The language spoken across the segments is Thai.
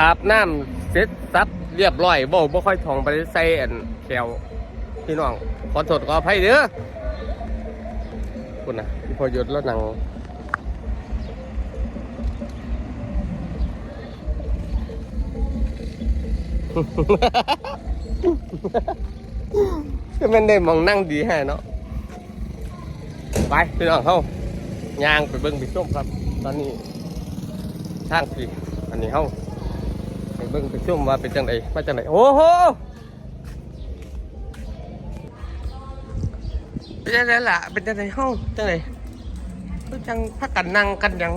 อาบน้ำเสร็จสับเรียบร้อยบ่บ่ค่อยท่องไปใส่อันแก้วพี่น้อง ขอโทษขออภัยเด้อคุณนะพี่พอหยุดแล้วนั่งก็มันได้มองนั่งดีแฮ่เนาะไปพี่น้องเข้ายางไปเบิ้งไปส้มครับ ตอนนี้ทางสิอันนี้เข้า ไปเบิ้งไปส้มว่าเป็นจังไดมาจังไดโอ้โหเป็นจังไดล่ะเป็นจังไดเข้าจังไดคือจังพักกันนั่งกันหยัง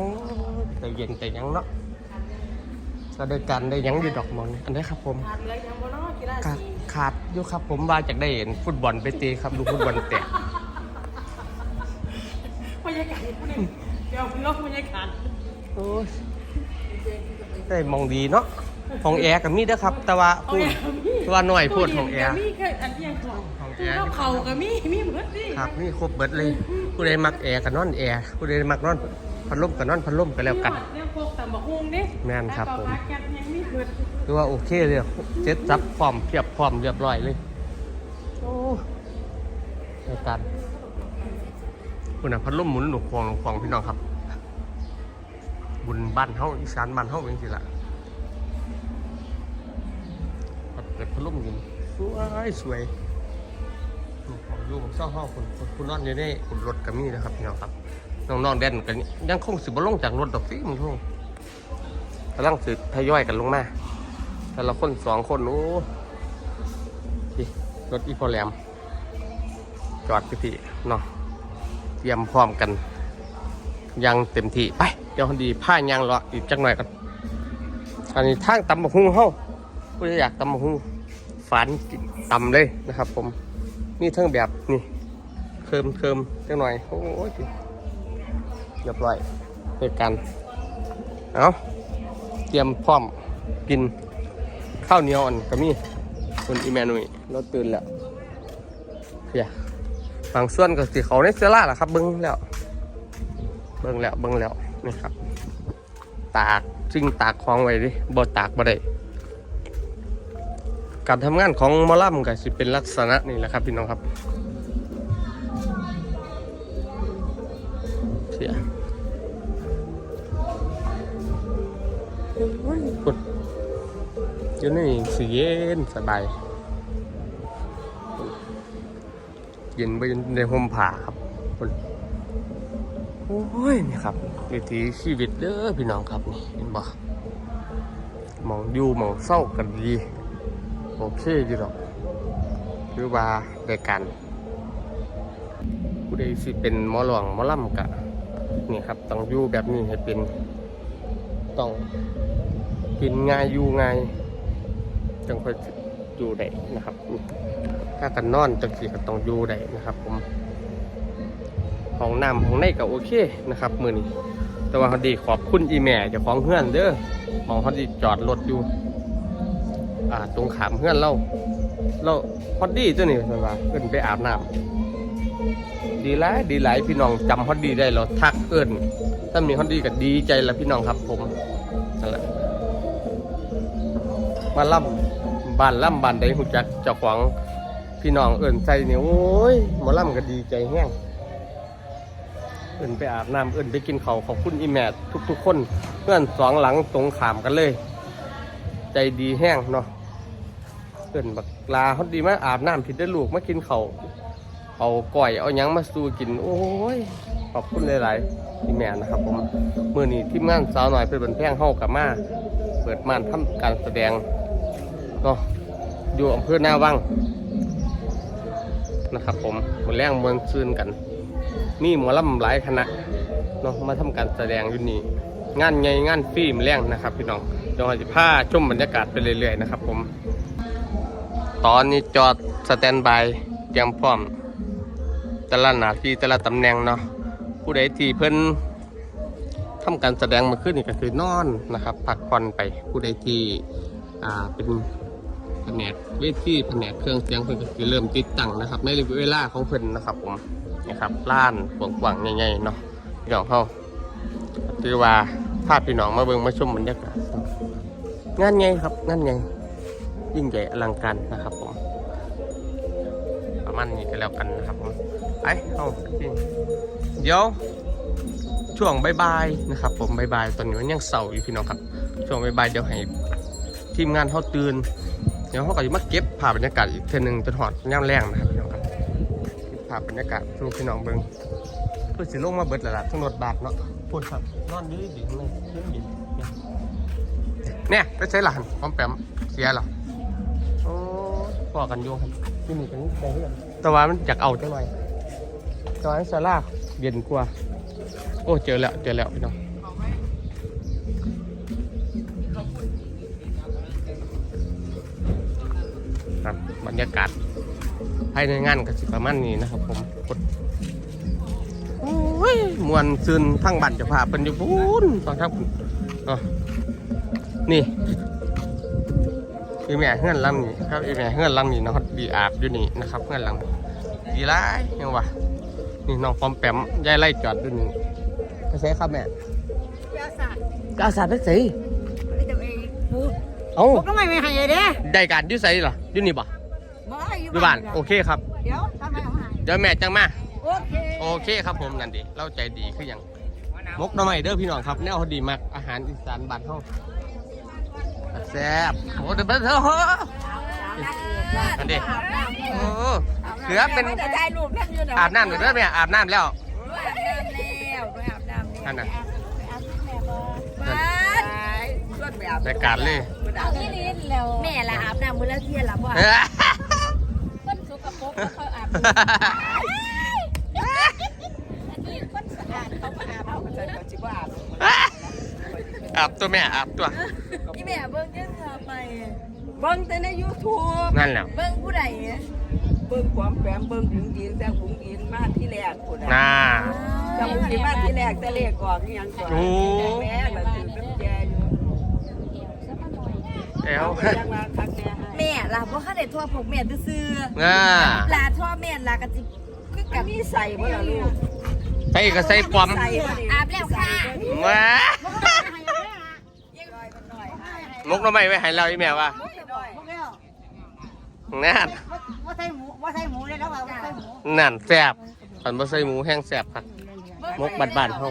แต่เย็นแต่หยังเนาะก็ได้กันได้หยังอยู่ดอกหมอนอันนี้ครับผมขาดเหลยยังบ่เนาะกีฬาขาดสีขาดอยู่ครับผมว่าจากได้เห็นฟุตบอลไปตีครับดูฟุตบอลแตะบรรยากาศผู้นี้เดี๋ยวพี่ลบบรรยากาศโอ้ยได้มองดีเนาะ ของแอร์กับมีเด้อครับ แต่ว่าเอาพูดแอร์มีว่าหน่อยพูดของแอร์ มีแค่อันเดียวก่อนของแอตู้ร์กับเขาก็มีมีเหมือนสิครับนี่ครบเบิดเลยผู้ใดมักแอร์กับนอนแอร์ผู้ใดมักนอนพัดลมกับนอนพัดลมก็แล้วกันเนี่ยพวกตำบักหุ่งนี่แม่นครับผม แล้วก็พักกันยังมีเกิดคือว่าโอเคเลยเจ็ดซับพร้อมเพียบพร้อมเรียบร้อยเลยโอ้รายการคุณน่ะพัดลมหมุนหนุกควงหนุกควงพี่น้องครับ บุญบ้านเฮาอีสานบ้านเฮาเองสิล่ะ เปิดพัดลมอยู่สวยสวยของอยู่ของเศร้าเฮาคุณคุณคุณนอนอยู่ในคุณรถกัมี่นะครับพี่น้องครับน้องๆเด่นกันยังคงสิบลงจากรถดอกฟิมึงทุ่งกำลังสิทยอยกันลงมาแต่ละคนสองคนโอ้รถอีพอแลมจอดพี่พี่เนาะเตรียมพร้อมกัน ยังเต็มที่ไป เดี๋ยวคนดีผ้ายางรออีกจักหน่อยกันอันนี้ทางตำบักฮุงเฮ้า ผู้ใดอยากตำบักฮุงฝันกินตำเลยนะครับ ผมนี่ทั้งแบบนี่เคิมเคิมจักหน่อยโอ้ยเรียบร้อยเหตุการณ์เอาเตรียมพร้อมกินข้าวเหนียวอ่อนก็มีคุณอีแมนุยเราตื่นแล้วเพียบางส่วนก็สิเขาในเซล่าแหละครับเบิ้งแล้ว เบิ่งแล้วเบิ่งแล้วนี่ครับ ตากซิ่งตากของไว้ดิบ่ตากบ่ได้ การทำงานของมอลัมก็สิเป็นลักษณะนี่แหละครับพี่น้องครับเสียกดอยู่นี่สิเย็นสบายเย็นไปในห่มผ้าครับคนโอ้ยนี่ครับวิถีชีวิตเด้อพี่น้องครับนี่เห็นบ่มองอยู่มองเศร้ากันดี โอเคอยู่ดอกหรือว่าได้กันผู้ใดสิเป็นหมอหลวงหมอล่ำกะนี่ครับต้องอยู่แบบนี้ให้เป็นต้องกินง่ายอยู่ง่ายจังค่อยอยู่ได้นะครับ ถ้ากันนอนจังสีก็ต้องอยู่ได้นะครับผมห้องน้ำห้องในก็โอเคนะครับ มือนี้ แต่ว่าเขาดีขอบคุณอีแม่เจ้าของเฮือนเด้อมองเขาดีจอดรถอยู่ อ่า ตรงขามเฮือนเรา เราฮอดดีตัวนี้เป็นว่าเอิ้นไปอาบน้ำดีหลายดีหลายพี่น้องจำฮอดดี้ได้เหรอทักเอิ้นถ้ามีฮอดดี้ก็ดีใจละพี่น้องครับ ผมนั่นแหละมาล่ำบ้านล่ำบ้านใดหูจักเจ้าของพี่น้องเอิ้นใจนี่โอ้ยหมาล่ำก็ดีใจแห้งเอื่นไปอาบน้ำเอื่นไปกินเขาขอบคุณอีแมททุกๆคน เพื่อนสองหลังตรงขามกันเลย ใจดีแห้งเนาะ เอื่นบักลาเขาดีมาอาบน้ำผิดได้ลูกมากินเขาเอาก่อยเอายังมาสู้กิน โอ้ยขอบคุณหลายๆอีแม่นะครับผมมื่อนี้ทีมงานสาวหน่อยเป็นบนแพงเข้ากับมาเปิดม่านทำการแสดงเนาะอยู่อำเภอหน้าวังนะครับผมมือแรงมวนซื่นกันมีหมอลำหลายคณะเนาะมาทำการแสดงอยู่นี่งานไงงานฟรีมแรงนะครับพี่น้องเดี๋ยวเราจะพาชมบรรยากาศไปเรื่อยๆนะครับผม ตอนนี้จอดสแตนบายเตรียมพร้อมแต่ละหน้าที่แต่ละตำแหน่งเนาะผู้ใดที่เพิ่นทำการแสดงมาขึ้นนี่ก็คือนอนนะครับพักผ่อนไปผู้ใดที่อ่าเป็นแผนกเวทีแผนกเครื่องเสียงเพิ่นก็คือเริ่มติดตั้งนะครับ ในเวลาของเพิ่นนะครับผมนะครับล้านกว้างๆใหญ่ๆเนาะพี่น้องเขาถือว่าพาพี่น้องมาเบิ่งมาชมบรรยากาศงานไงครับงานไง ยิ่งใหญ่อลังการนะครับผม ประมาณนี้ก็แล้วกันนะครับผมไปเอาเดี๋ยวช่วงบายๆนะครับ ผมบายๆตอนนี้มันยังเสาร์อยู่พี่น้องครับ ช่วงบายๆเดี๋ยวให้ทีมงานเขาตื่นเดี๋ยวเขาก็จะมาเก็บภาพบรรยากาศอีกเทนึงจนหอดย่ำแรงนะครับพี่น้องครับเก็บภาพบรรยากาศสู่พี่น้องเบิ่งเพื่อสิลงมาเบิดแล้วล่ะทั้งรถบาทเนาะพูดครับนอนดีดีเลยยืนดีเนี่ยไปใช้หลานพร้อมแปมเสียหรอ พอกันอยู่ครับที่นี่เป็นใจเพื่อนแต่ว่ามันอยากเอาจังหน่อยแต่ว่าซาร่าเย็นกว่า โอ้เจอแล้วเจอแล้วพี่น้องครับบรรยากาศภายในงานก็สิประมาณนี้นะครับ ผมกดโอ้ยมวนซึนทั้งบันจะพาเป็นอยู่พูนตอนทับอ๋อนี่ อีแม่เฮือนหลังนี้ครับอีแม่เฮือนหลังนี้เนาะดีอาบอยู่นี่นะครับเฮือนหลังนี้ดีไรยังวะนี่น้องปอมแปมยายไล่จอดอยู่นี่ไปใช้ครับแม่ยาศาสตร์กอาสาได้สิไม่จะเองปุ๊บเอ้าก็ไม่ไม่ให้เด้ได้การอยุ่ใส่เหรออยุ่นี่บ่บ่ให้อยู่อยู่บ้านโอเคครับเดี๋ยวทำไมเอาให้เดี๋ยวแม่จังมาโอเคโอเคครับผมนั่นดีเล่าใจดีคืออย่างมกหน้ำใหม่เด้อพี่น้องครับแนวเขาดีมากอาหารอีสานบ้านเฮา แซ่บโอ้เดี๋ยวเบิ่งเถอะเฮ้ออันนี้โอ้เสือเป็นจะได้รูปนั่นอยู่นะอาบน้ำอยู่เด้อแม่อาบน้ำแล้วอาบน้ำแล้วด้วยอาบน้ำนั่นน่ะบ้านชวนไปอาบรายการเลยเอาที่ลิ้นแล้วแม่ละอาบน้ำมื้อละเที่ยละบ่เอ้ยคนสกปรกเขาอาบอันนี้คนสะอาดเขามาอาบเอาใจเขาจิบ่อาบ อาบตัวแม่อาบตัวนี่แม่เบิ่งยังทำไมเบิ่งแต่ใน YouTube นั่นแหละ เบิ่งผู้ใดเบิ่งความแปมเบิ่งถึงดินแต่หุงดินมาที่แรกพุ่นน่า แต่หุงดินมาที่แรกแต่เลขออกนี่ยังก่อนโอ้ แม่ละถือน้ำแจอยู่เอ้วยังมาคักแน่ให้แม่ล่ะบ่คันได้ทั่วพวกแม่ซื่ออ่าๆล่ะทั่วแม่ล่ะก็สิคือกักันบมีใส่บ่ล่ะลูกใส่ก็ใส่ปลอมใส่บ่นี่อาบแล้วค่ะมา มกหน้ำใหม่ไว้ให้เราอีแม่ว่านั่นว่าใส่หมูว่าใส่หมูเลยแล้วว่าใส่หมูนั่นแซ่บขันบ่ใส่หมูแห้งแซ่บครับมกบ้านๆเฮา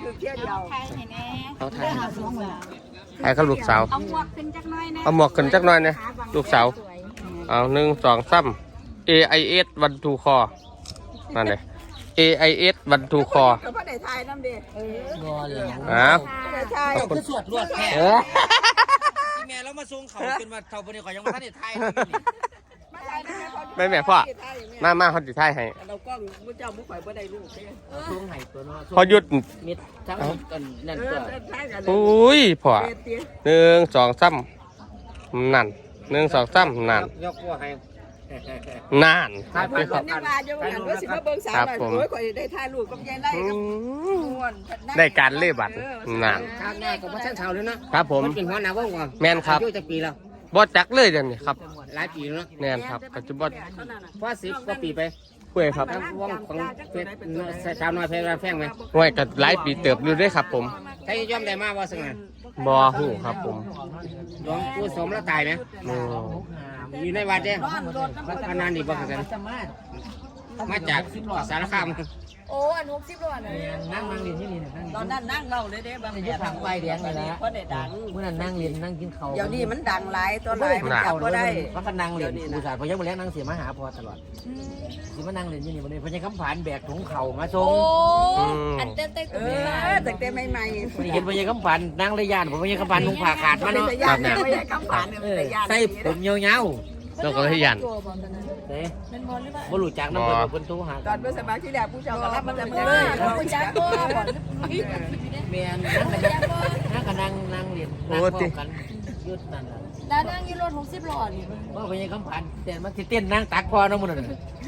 คือเที่ยวเดียวเอาถ่ายถ่ายกับลูกสาว เอาหมวกขึ้นจักหน่อยนะเอาหมวกขึ้นจักหน่อยนะลูกสาว เอาหนึ่งสองสาม AIS วันทูคอนั่นเลย AIS วันทูคอก็บ่ได้ทายนำเด้เอออ้าวบ่ได้ทายขอบคุณสวดรวดแค่เอ้ยที่แม่แล้วมาส่งเขาเป็นว่าเขาบริขอยังว่าท่านได้ไทยเลยนี่มาทายนำแม่แม่พ่อทายอย่างแม่มามาเขาติดท้ายให้เรากล้องบ่เจ้าบ่ข่อยบ่ได้ลูกเด้ส่งไห้ตัวเนาะพอหยุดมิดทั้งกันนั่นเอตัอวทายกันอุ้ยพ่อเตี้ยเตี้ยหนึ่งสองสามนั่นหนึ่งสองสามนั่นยกหัวให้ นั่นครับมันครับเนี่ยว่าอยู่ว่าหันว่าสิมาเบิ่งสาวหน่อยโอ้ยข่อยได้ถ่ายรูปกับยายไล่อืกับม ม่วนได้การเล่บัตรนั่นข้างหน้ากับพระเจ้าเท่าเลยนะครับผมมันเป็นหัวหน้าว่องว่ะแม่นครับ อายุจะปีแล้วบอจักเลยเดี๋ยวนี้ครับหลายปีแล้วเนาะแน่นครับปัจจุบันเพราะสิบกว่าปีไปคุยครับทั้งว่องของเพชรชาวน้อยเพชรแฟงไหมไว้กับหลายปีเติบอยู่ด้วยครับผมใครย่อมได้มาว่าสังไงบอหูครับผมหลวงปู่สมแล้วตายไหมอืม อยู่ในวัดเนี่ยพนันอีกบ้างกันมาจากสารคาม โอ้อัน60ล้านน่ะนั่งนั่งเรียนที่นี่นั่งตอนนั้นนั่งเล่าเลยเด้บางยุคทางไฟแดงเลยนะเพราะได้ดัง เมื่อนั้นนั่งเรียนนั่งกินเขาเดี๋ยวนี้มันดังหลายตัวหลายมันจับบ่ได้เพราะก็นั่งเรียนผู้ชายพอยังมาแล้วนั่งเสียมาหาพอตลอดสิมานั่งเรียนอยู่นี่วันนี้พอยังคำผ่านแบกถุงเข่ามาส่โอ้งอันเต้นเต้นเออแต่แต่ใหม่วันนี้เห็นพอยังคำผ่านนั่งเลยยานผมพอยังคำผ่านถุงผ่าขาดๆมาเป็นเนาะตะยานเนี่ยไม่ใช่คำผ่านเนี่ยเอเป็นอตะยานใส่ผมยาว แล้วก็ให้ยันๆเด้มันบ่หรือว่าบ่รู้จักน้ำเปิดคนโทรหาตอนเป็นสมัครที่แรกผู้เจ้าก็รับมาแต่เมื่อเอเลอยคุณจักบ่บ่แม่นนั่งกันนั่งกันนั่งนั่งเรียนนั่งพร้อมกันยุดนั่นน่ะแล้วนั่งอยู่รถ60ล้อนี่ว่าพอยังคำผ่านแต่มันสิเต้นนั่งตักพอน้ำมันน่ะ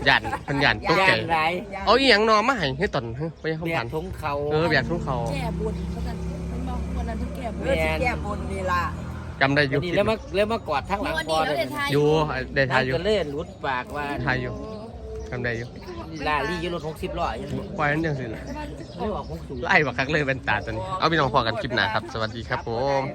ยันเพันยันตกใจยานไรเอาอีหยังนอมาให้ให้ตอนเฮ้ยไปยังแบคำผ่ากนถุงเข่าเออแบบทุกเขาแก้บุญเขากันมันบอกวันนั้นเพิ่นแก้บุเอญอสิแก้บนนี่ล่ะ จำได้อยู่นี่แล้วมาแล้วมากอดทั้งหลังวันพอนี้เลเรายได้ทายอยู่ได้ทายอยู่ก็เล่นรุดปากว่าทายอยู่จำได้อยู่ยลาลี่อยืนรถหกสิบล้อยังปล่อยนั้นจังสิล่ะไม่ออกหกสูง ไล่บักคักเลยเป็นตาตัวนี้ เอาพี่น้องพอกันคลิปหน้าครับ สวัสดีครับผมไ